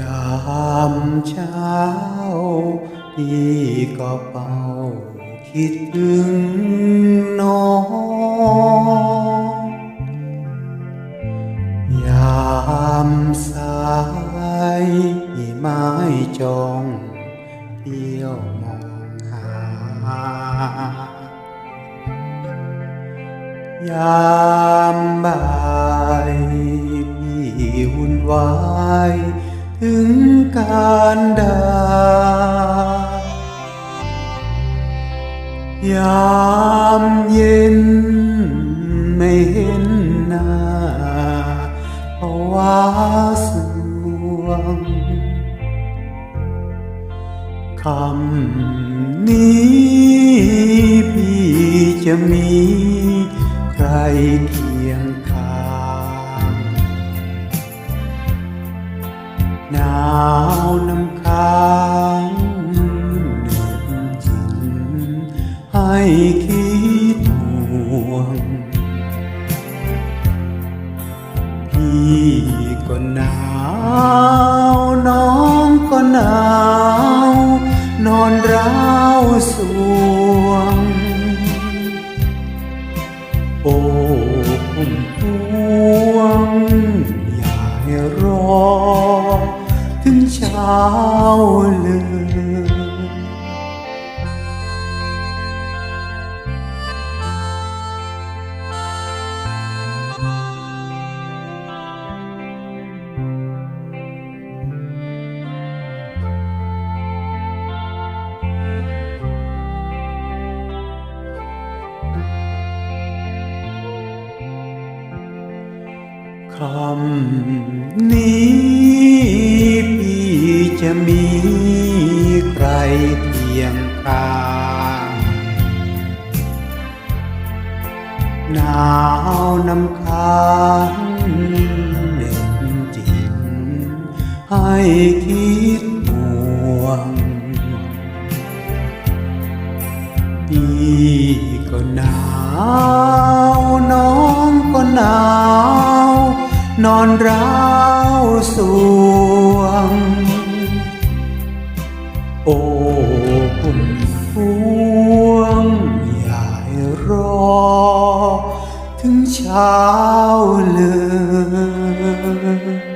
ยามเช้าพี่ก็เป่าคิดถึงน้อง ยามสายไม้จองเที่ยวมองหายามบ่ายพี่วุ่นวาย ถึงการดายามเย็นไม่เห็นหน้าเพราว่าสวงคำนี้พี่จะมีใคราวน้ำค้างเหน็บจิตให้คิดห่วง พี่ก็หนาว น้องก็หนาว นอนร้าวสวง โอ้พุ่มพวงอย่าให้รอ ถึงเช้าเลยคำนี้ มีใครเคียงข้างหนาวน้ำค้างเหน็บจิตให้คิดห่วงพี่ก็หนาว น้องก็หนาว นอนร้าวสวง โอ้บุญพวงอย่าใรอ ถึงเช้าเลย